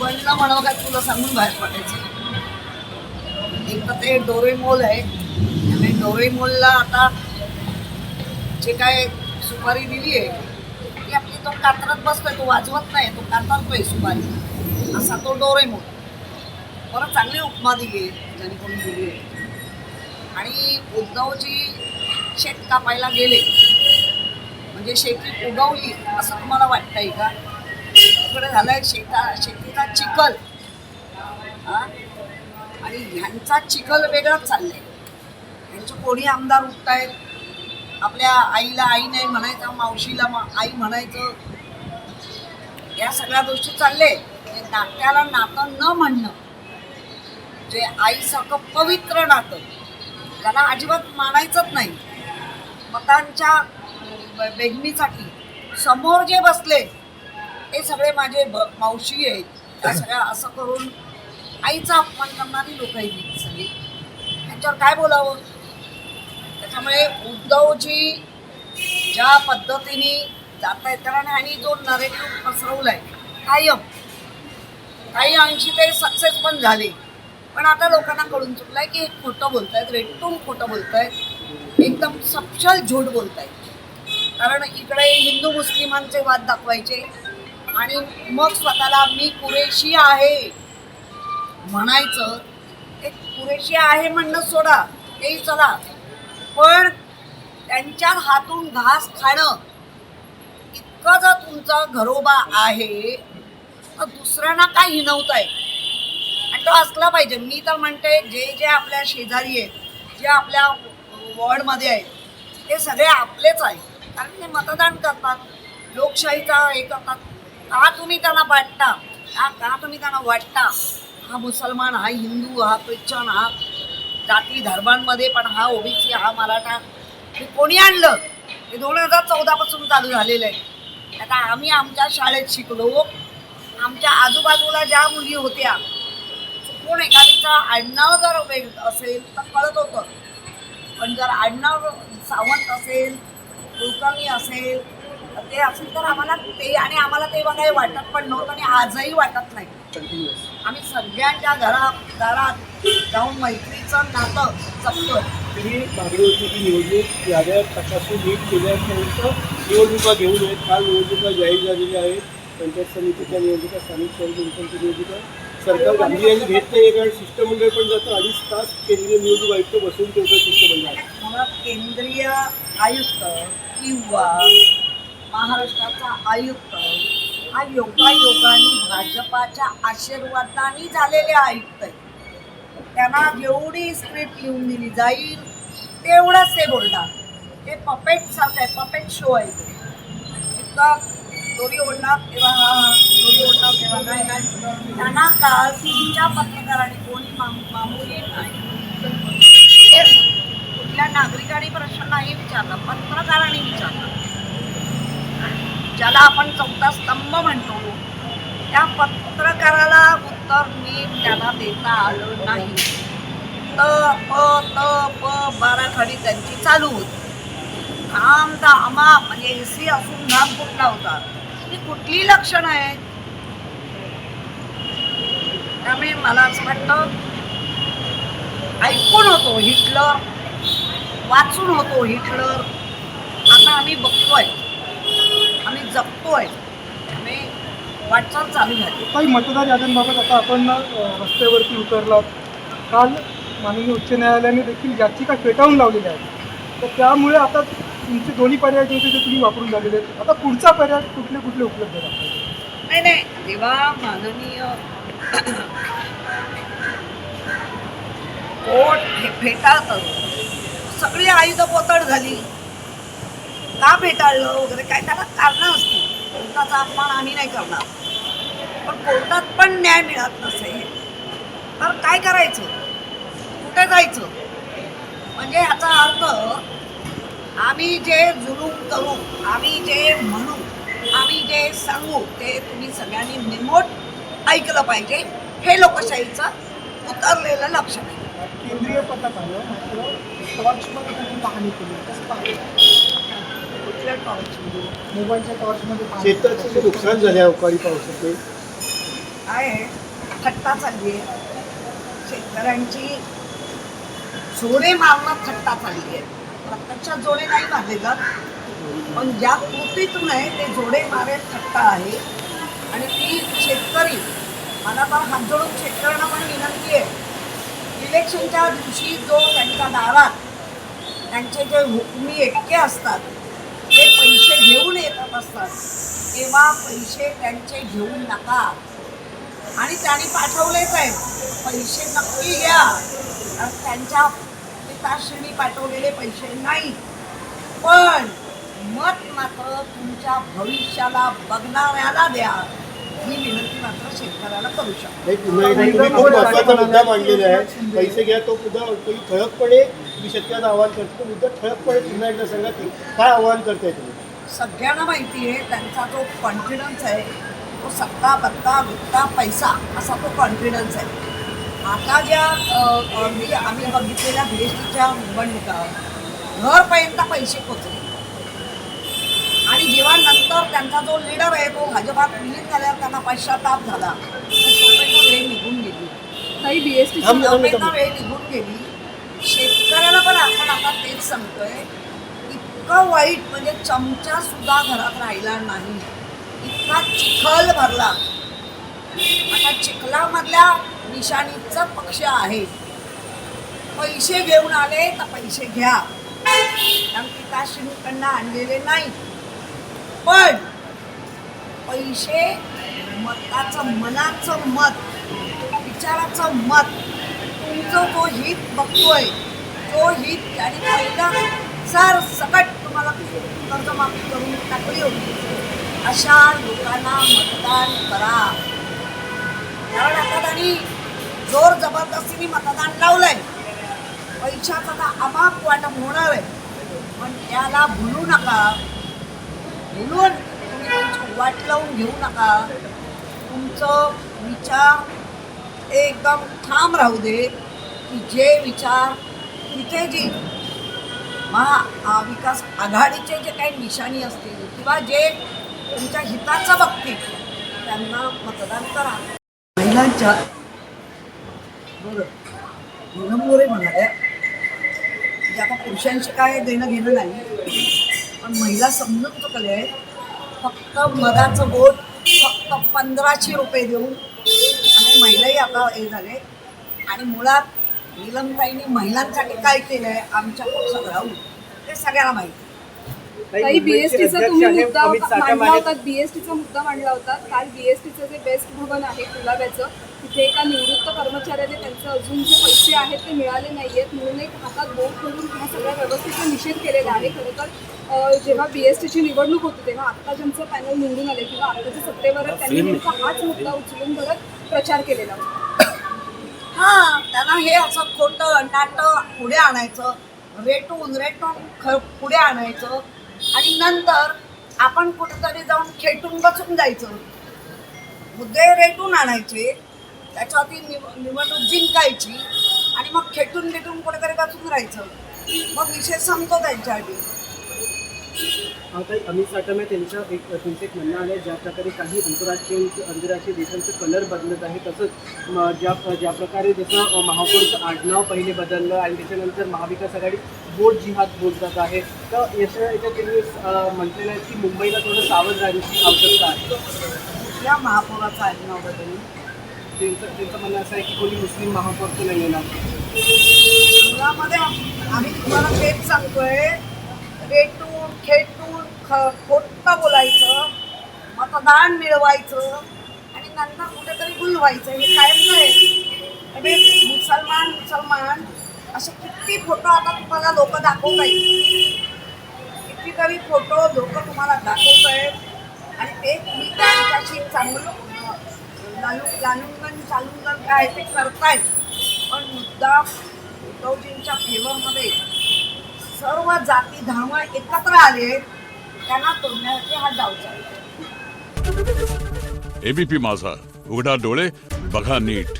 बनलं म्हणावं काय तुला सांगून बाहेर पडायचं? एक तर ते डोरेमोल आहे. आणि डोरेमोलला आता जे काय सुपारी दिली आहे ती आपली तो कातरत बसतोय तो वाजवत नाही तो कातरतोय सुपारी. असा तो डोरेमोल बरं चांगली उपमा दिली आहे ज्याने कोणी दिली आहे. आणि उद्धवजी शेत कापायला गेले. म्हणजे शेती उगवली असं तुम्हाला वाटतंय का? इकडे झालाय शेता शेतीचा चिखल आणि ह्यांचा चिखल वेगळाच चाललाय. ह्यांचे कोणी आमदार उठतायत? आपल्या आईला आई नाही म्हणायचं मावशीला मा आई म्हणायचं. या सगळ्या गोष्टी चालले. नात्याला नातं न म्हणणं. जे आईसारखं पवित्र नातं. त्याला अजिबात मानायचंच नाही. मतांच्या बेगमीसाठी समोर जे बसले ते सगळे माझे ब- मावशी आहेत. त्या सगळ्या असं करून आईचा अपमान करणारी लोक आहेत ही सगळी. त्यांच्यावर काय बोलावं? त्याच्यामुळे उद्धवजी ज्या पद्धतीने जात आहेत कारण ह्यांनी जो नरेटिव्ह पसरवलाय कायम. काही अंशी ते सक्सेस पण झाले. पण आता लोकांना कळून चुकलंय की हे खोटं बोलतायत रेटून खोटं बोलतायत. एकदम सपशल झूट बोलतायत. कारण इकडे हिंदू मुस्लिमांचे वाद दाखवायचे. आणि मग स्वतःला मी पुरेशी आहे म्हणायचं. ते पुरेशी आहे म्हणणं सोडा. तेही चला. पण त्यांच्या हातून घास खाणं इतकं जर तुमचा घरोबा आहे तर दुसऱ्यांना काय हिनवताय आणि तो असला पाहिजे. मी तर म्हणते जे जे आपल्या शेजारी आहेत जे आपल्या वॉर्डमध्ये आहेत ते सगळे आपलेच आहेत. कारण ते मतदान करतात. लोकशाहीचा हे करतात. का तुम्ही त्यांना वाटता? का का तुम्ही त्यांना वाटता? हा मुसलमान हा हिंदू हा ख्रिश्चन हा जाती धर्मांमध्ये पण हा ओबीसी हा मराठा हे कोणी आणलं? हे दोन हजार चौदापासून चालू झालेलं आहे. आता आम्ही आमच्या शाळेत शिकलो. आमच्या आजूबाजूला ज्या मुली होत्या कोण एखादीचा आडनाव जर वेग असेल तर कळत होतं. पण जर आडनाव सावंत असेल कुलकर्णी असेल ते असेल तर आम्हाला ते आणि आम्हाला तेव्हा काही वाटत पण नव्हतं आणि आजही वाटत नाही. आम्ही सगळ्यांच्या घरा दारात जाऊन मैत्रीचं नातं जपतोय. तुम्ही मागणी होती की निवडणूक याद्या तपासून नीट केल्यानंतर निवडणुका घेऊ नयेत. काल निवडणुका जाहीर झालेल्या आहेत. पंचायत समितीच्या निवडणुका स्थानिक स्वराज्य संस्थांच्या निवडणुका. सरकार गांभीर्याने घेत नाही कारण शिष्टमंडळ पण जातं. अडीच तास केंद्रीय निवडणूक आयुक्त बसून ठेवतं शिष्टमंडळ मला केंद्रीय आयुक्त किंवा महाराष्ट्राचा आयुक्त हा योगायोगाने भाजपाच्या आशीर्वादाने झालेले आयुक्त आहे. त्यांना जेवढी स्क्रिप्ट लिहून दिली जाईल तेवढंच ते बोलणार. ते पपेट सारखं आहे पपेट शो आहे तो. इतकं दोरी ओढणार तेव्हा हा दोरी ओढणार तेव्हा नाही नाही. त्यांना काल तुमच्या पत्रकारांनी कोणी मामुली नाही? कुठल्या नागरिकांनी प्रश्न नाही विचारला पत्रकारांनी विचारला. ज्याला आपण चौथा स्तंभ म्हणतो. त्या पत्रकाराला उत्तर नीट त्यांना देता आलं नाही. त प त प बारा खडी त्यांची चालू होती. काम धामा म्हणजे सी असून घाम कुठला होता. ही कुठली लक्षणं आहे त्यामुळे मला असं वाटतं ऐकून होतो हिटलर वाचून होतो हिटलर. आता आम्ही बघतोय. आम्ही जगतोय. त्यामुळे वाटचाल चालू झाली. काही मतदार याद्यांबाबत आता आपण रस्त्यावरती उतरलात काल माननीय उच्च न्यायालयाने देखील याचिका फेटाळून लावलेल्या आहेत तर त्यामुळे आता तुमचे दोन्ही पर्याय जे होते ते तुम्ही वापरून झालेले आहेत. आता पुढचा पर्याय कुठले कुठले उपलब्ध आहेत आपल्याकडे? नाही नाही. जेव्हा माननीय कोर्ट हे फेटाळतं सगळी आयुध पोतड झाली. का भेटाळलं वगैरे काय? त्याला कारणं असतील. कोर्टाचा अपमान आम्ही नाही करणार. पण कोर्टात पण न्याय मिळत नसेल तर काय करायचं? कुठे जायचं? म्हणजे ह्याचा अर्थ आम्ही जे जुलूम करू आम्ही जे म्हणू आम्ही जे सांगू ते तुम्ही सगळ्यांनी निमोट ऐकलं पाहिजे. हे लोकशाहीचं उतरलेलं लक्ष आहे. केंद्रीय पथक आलं पाहणी केली कसं पाहिलं कुठल्या टॉर्चमध्ये मोबाईलच्या टॉर्चमध्ये शेताचं जे नुकसान झाले अवकाळी पावसाचे. काय आहे. थट्टा चालली आहे. शेतकऱ्यांची जोडे मारणं थट्टा चालली आहे. प्रत्यक्षात जोडे नाही मारले जात पण ज्या कृतीतून आहे ते जोडे मारे थट्टा आहे. आणि ती शेतकरी मला तर हात जोडून शेतकऱ्यांना पण विनंती आहे इलेक्शनच्या दिवशी जो त्यांच्या दारात त्यांचे जे हुकमी एकटे असतात ते पैसे घेऊन येतात असतात. तेव्हा पैसे त्यांचे घेऊन नका. आणि त्यांनी पाठवलेच आहेत पैसे नक्की घ्या. त्यांच्या पिताश्रीनी पाठवलेले पैसे नाही. पण मत मात्र तुमच्या भविष्याला बघणाऱ्याला द्या. ही विनंती मात्र शेतकऱ्याला करू शकतो. नाही, पुन्हा एकदा तुम्ही खूप महत्त्वाचा मुद्दा मांडलेला आहे. पैसे घ्या तो मुद्दा काही ठळकपणे मी शेतकऱ्यांना आवाहन करतो तो मुद्दा ठळकपणे पुन्हा एकदा सांगा की काय आवाहन करताय तुम्ही? सगळ्यांना माहिती आहे त्यांचा जो कॉन्फिडन्स आहे तो सत्ता बत्ता वित्ता पैसा असा तो कॉन्फिडन्स आहे. आता ज्या अ, अ, मी आम्ही बघितलेल्या बी एस टीच्या निवडणुका घरपर्यंत पैसे पोचले. आणि जेव्हा नंतर त्यांचा जो लीडर आहे तो भाजपात विलीन झाल्यावर त्यांना पश्चाताप झाला. वेळ निघून गेली. काही तोपर्यंत थांब. वेळ निघून गेली. शेतकऱ्याला पण आपण आता तेच सांगतोय इतकं वाईट म्हणजे चमचा सुद्धा घरात राहिला नाही. इतका चिखल भरला. आता चिखलामधल्या निशाणीचा पक्ष आहे. पैसे घेऊन आले तर पैसे घ्या. कारण पिताश्रीकडनं आणलेले नाही पण पैसे मताचं मनाचं मत विचाराचं मत तुमचं जो हित बघतोय तो हित आणि पहिला सर सकट तुम्हाला कर्जमाफी करून टाकली होती. अशा लोकांना मतदान करा. कारण आता त्यांनी जोर जबरदस्तीने मतदान लावलंय. पैशाचा आता अमाप वाटप होणार आहे. पण त्याला भुलू नका. बोलून तुम्ही तुमची वाट लावून घेऊ नका. तुमचं विचार एकदम ठाम राहू दे की जे विचार तिथे जी महा विकास आघाडीचे जे काही निशाणी असतील किंवा जे तुमच्या हिताचं बघतील त्यांना मतदान करा. महिलांच्या बरं मोरे म्हणाल्या म्हणजे आता पुरुषांशी काय देणं घेणं नाही. पण महिला समजून चुकले फक्त मधाचं बोट फक्त पंधराशे रुपये देऊन आणि महिलाही आता हे झाले. आणि मुळात नीलमताईंनी महिलांसाठी काय केलं आहे आमच्या पक्षात राहून ते सगळ्याला माहिती काही बीएसटीचा तुम्ही मुद्दा मांडला होता बीएसटीचा मुद्दा मांडला होता. काल बीएसटीचं जे बेस्ट भवन आहे कुलाब्याचं तिथे एका निवृत्त कर्मचाऱ्याने त्यांचे अजून जे पैसे आहेत ते मिळाले नाही आहेत म्हणून एक हातात बोट करून ह्या सगळ्या व्यवस्थेचा निषेध केलेला आहे. खरं तर जेव्हा बी एस टीची निवडणूक होती तेव्हा आत्ता ज्यांचं पॅनल निवडून आले किंवा आत्ताच्या सत्तेवर त्यांनी त्यांचा हाच मुद्दा उचलून भरत प्रचार केलेला होता. हां त्यांना हे असं खोटं नाटं पुढे आणायचं रेटून रेटून ख पुढे आणायचं. आणि नंतर आपण कुठेतरी जाऊन खेटून बसून जायचं. मुद्दे रेटून आणायचे. त्याच्यावरती निव निवडणूक जिंकायची आणि मग खेटून खेटून कुठेतरी बसून राहायचं. मग विषय संपतो त्यांच्यासाठी. आता अमित साटम आहे त्यांचं एक त्यांचं एक म्हणणं आहे ज्या प्रकारे काही आंतरराष्ट्रीय आंतरराष्ट्रीय देशांचे कलर बदलत आहे तसंच ज्या ज्या प्रकारे जसं महापौरचं आडनाव पहिले बदललं आणि त्याच्यानंतर महाविकास आघाडी बोट जिहाद बोलतात आहे. तर याच्या याच्यात त्यांनी म्हटलेलं आहे की मुंबईला थोडं सावध राहण्याची आवश्यकता आहे. कुठल्या महापौराचं आडनाव बदलून त्यांचं त्यांचं म्हणणं असं आहे की कोणी मुस्लिम महापौर तर नाही येणार. मुलामध्ये आम्ही तुम्हाला तेच सांगतोय. रेटून खेटून ख खोटं बोलायचं मतदान मिळवायचं आणि नंतर कुठेतरी गुलवायचं हे कायम आहे. म्हणजे मुसलमान मुसलमान असे किती फोटो आता तुम्हाला लोक दाखवत आहेत. कितीतरी फोटो लोक तुम्हाला दाखवत आहेत. आणि ते तुम्ही त्यांच्याशी चांगलं लालू लालूंगण काय ते करतायत. पण मुद्दा उद्धवजींच्या फेवरमध्ये सर्व जाती धर्म एकत्र आले त्यांना तोडण्यासाठी हा डाव चालतो एबीपी माझा. उघडा डोळे बघा नीट.